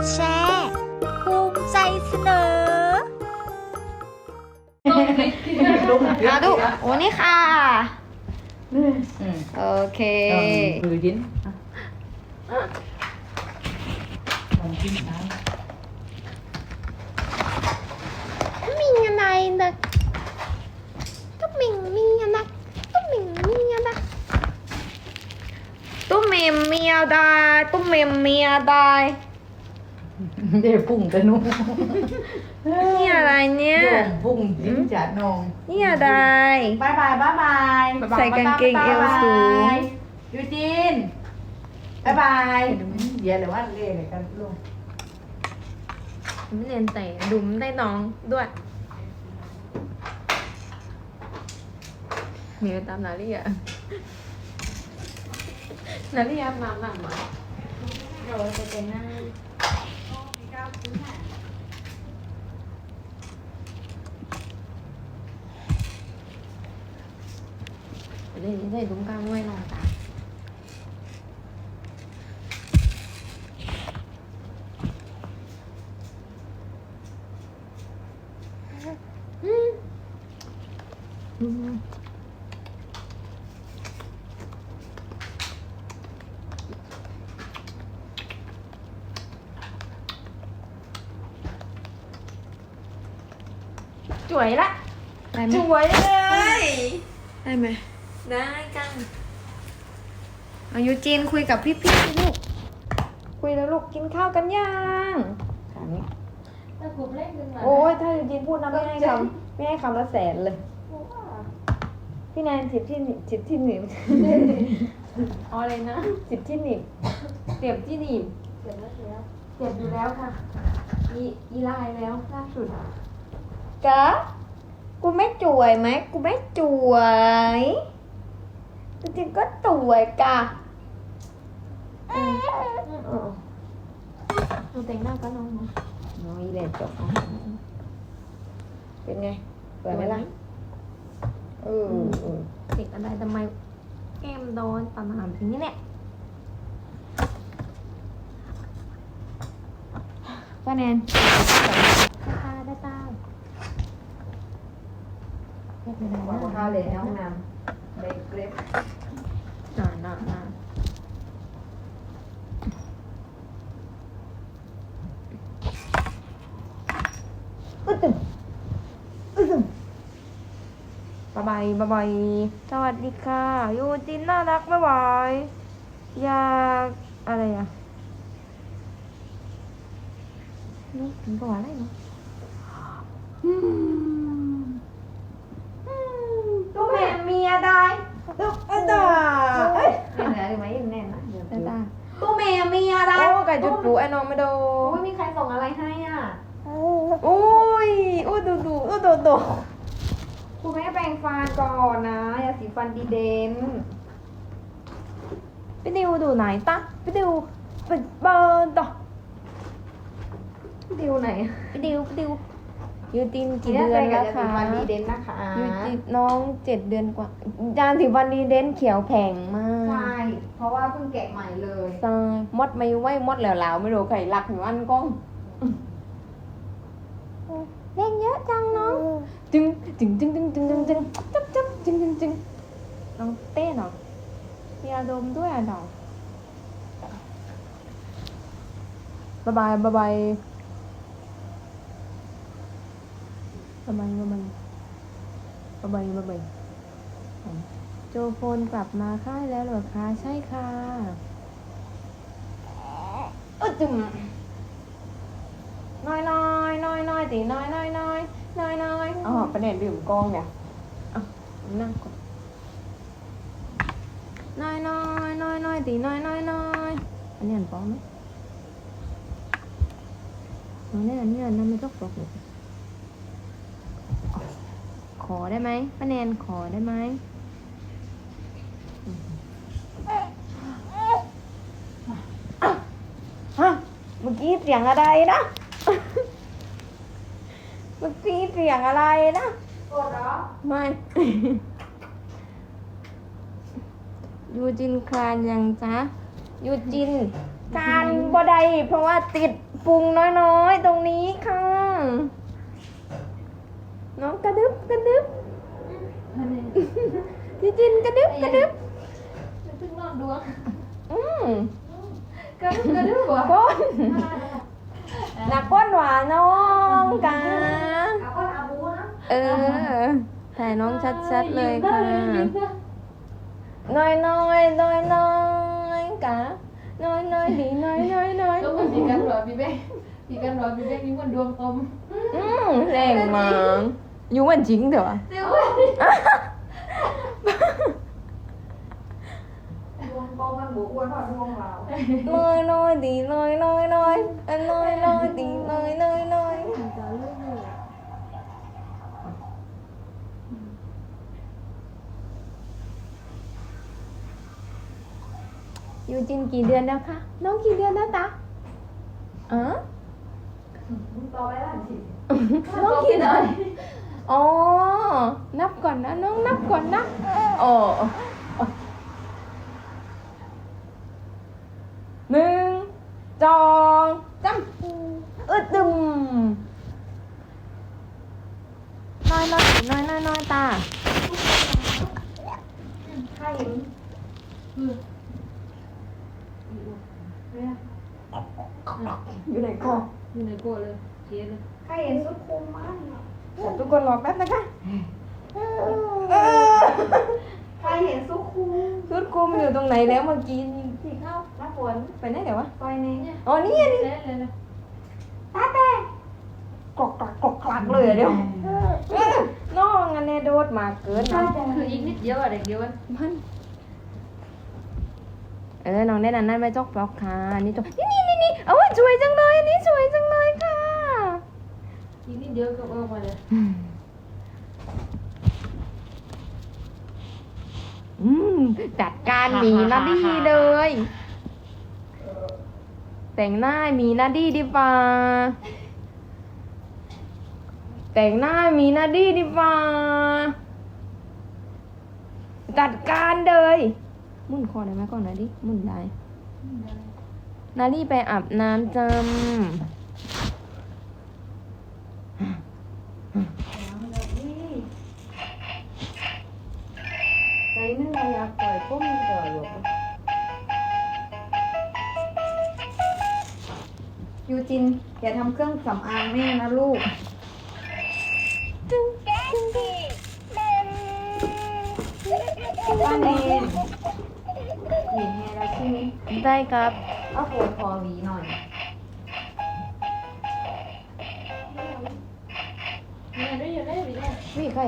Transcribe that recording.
ดแชร์ภูมิใจเสนอเอาดูโอ้นี่ค่ะอืมโอเค มือดิ้นลองกินน้มีอะไรนะตุ๊กมิงมีอะไรตุ๊กมิงมีอะไรตุ๊กมิงมีอะไรตุ๊กมิงมีอะ ไรำเดี๋ยวพุ่งกันนู้นี่อะไรเนี่ยโยมพุ่งดิ้นจัดนองนี่อะไร บายบายบายบายใส่กางเกงเอวสูง ยูจินบายบายเดี๋ยวเดี๋ยวว่าเรียกกันลูกไม่เรียนแต่ดุมได้น้องด้วย มีไปตามนาเรียนาเรียมาหนังมาเราจะเป็นหน้า để đây chúng ta quay lại cả chuối đó chuối đây, đây mà ได้ไหมได้จังอายุจีนคุยกับพี่พี่ๆลูก คุยแล้วลูกกินข้าวกันยังถามนี้โอ้ยถ้ายูจีนพูดนะไม่ให้คำไม่ให้คำละแสนเลย พี่แนนสิบที่หนิบสิบที่หนิบเอาอะไรนะสิบที่หนิบเสียบที่หนีบเจ็บอยู่แล้วค่ะอีอีลายแล้วล่าสุดกะกูไม่จวยไหมกูไม่จวย จริงๆก็จวยกะเออหนูแต่งหน้าก็น้องนะน้อยเลยจบเอาเป็นไงสวยไหมล่ะเออเออเด็กอะไรทำไมแก้มโดนตามหามอย่างนี้เนี่ยป้าแนนตาได้ตาไม่เป็นไรวางข้าวเลยในห้องน้ำเบรกเกรฟ หนาหนาหนา อึด ตึงอึดตึงบายบายบายบายสวัสดีค่ะยูจินน่ารักไม่ไหวอยากอะไรอะนี่ถึงกับว่าอะไรเนาะอืมตัวแม่มีอะไรตัวเอ้ยตัวเอ้ยแน่นไหมยังแน่นนะเดี๋ยวได้ตาตัวแม่มีอะไรโอ้ไก่จุดปูไอ้น้องไม่โดโอ้นยมีใครส่งอะไรให้อะโอ้ ยโอ้ดูดูโอ้ดูดูคุณแม่แปรงฟันก่อนนะยาสีฟันดีเดนไปดิวดูไหนตาไปดิวไปเบิร์นต่อดิวไหนไปดิวไปดิวยูตินกี่นี่เดือนแล้แล้ววคะคะฟันดีเดนนะคะยูตินน้องเจ็ดเดือนกว่าจานถึงวันดีเดนเขียวแผงมากใช่เพราะว่าเพิ่งแกะใหม่เลยใช่มดไม่ไหวมดแล้วแล้วไม่รู้ใครรักหรืออันก้องเล่นเยอะจังน้อง จึงจึงจึงจึงจึงจึงจึงจับจับจึงจึงจึงน้องเต้นเหรอมีอารมณ์ด้วยอะน้องบายบายบายบายบายบายบายบายบายบายโจโฟนกลับมาค่ายแล้วหรอคะใช่ค่ะเออจุ่มน้อยน้อยน้อยน้อยตีน้อยน้อยน้อย น้อยน้อยอ๋อประเด็นดื่มกองเนี่ยอะนั่งก่อนน้อยน้อยน้อยน้อยตีน้อยน้อยน้อยอันนี้อันป้องไหมอันนี้อันนี้อันนั้นไม่ต้องปลอกเลยขอได้ไหมป้าแนนขอได้ไหมฮะเมื่อกี้เสียงอะไรนะเมื่อกี้เสียงอะไรนะโกรธเหรอไม่ ยูจินคลานยังจ๊ะยูจินการบ่ได้เพราะว่าติดปรุงน้อยๆ ตรงนี้ค่ะ น้องกระดึบกระดึบจิจินกระดึบกระดึบถึงนอนดวงอืมกระดึบกระดึบหัวก้นห นักก้นหวานน้องกาเอาคนอาบูนะเออ ถ่ายน้องชัดๆเลยค่ะ น้อยน้อยน้อยน้อยกะน้อยน้อยดีน้อยน้อยน้อยก็เหมือนพี่กันหรอพี่เบ้พี่กันหรอพี่เบ้มีคนดวงตมอืมแรงมากอยู่เหมือนจริงเถอะ เดี๋ยว ด วงกองมันบุกอ้วนพอดวงเราน้อยน้อยดีน้อยน้อยน้อยอันน้อยน้อยดีน้อยน้อยน้อยอยู่จินกี่เดือนแล้วคะ น้องกี่เดือนแล้วตาอ๋อต่อไปแล้วสิน้องกี่เดือนอ๋อ นับก่อนนะ น้องนับก่อนนะโอ้ หนึ่งสองสามอึดดึมน้อยน้อยน้อยน้อยน้อยตาใครอยู่ไหนก่อนอยู่ในโกเลยเชียเลยใครเห็นสุดคุมมันทุกคนรอแป๊บนะคะใครเห็นสุดคุมชุดคลุมอยู่ตรงไหนแล้วเมื่อกี้สีเข้าน้ำฝนไปไหนเดี๋ยววะซอยนี้อ๋อนี่ไงนี่เล่นเลยนะตาแต่กรอกกลักกรอกกลักเลยอะเดี๋ยวเออน้องอันนี้โดดมาเกินนะคืออีกนิดเดียวอะเด็กเดียวอะมันเออน้องได้นันนั่นไปจอกปลอกค่ะอันนี่จอกนี่นี่นี่นี่โอ้ยสวยจังเลยอันนี้สวยจังเลยค่ะ อีกนิดเดียวก็ออกมาเลย อืม จัดการหมีนาดีเลย แต่งหน้าให้หมีนาดีดีกว่า แต่งหน้าให้หมีนาดีดีกว่า จัดการเลยหมุนคอได้ไหมก่อนนาดีหมุนได้ นาดีไปอาบน้ำจำ ยูจินอย่าทำเครื่องสำอางแม่นะลูก ป้าเนนหวีแฮร์แล้วใช่ไหมได้ครับ เอาโฟนคอหวีหน่อยเนี่ยได้อยู่ได้อยู่ได้นี่ใคร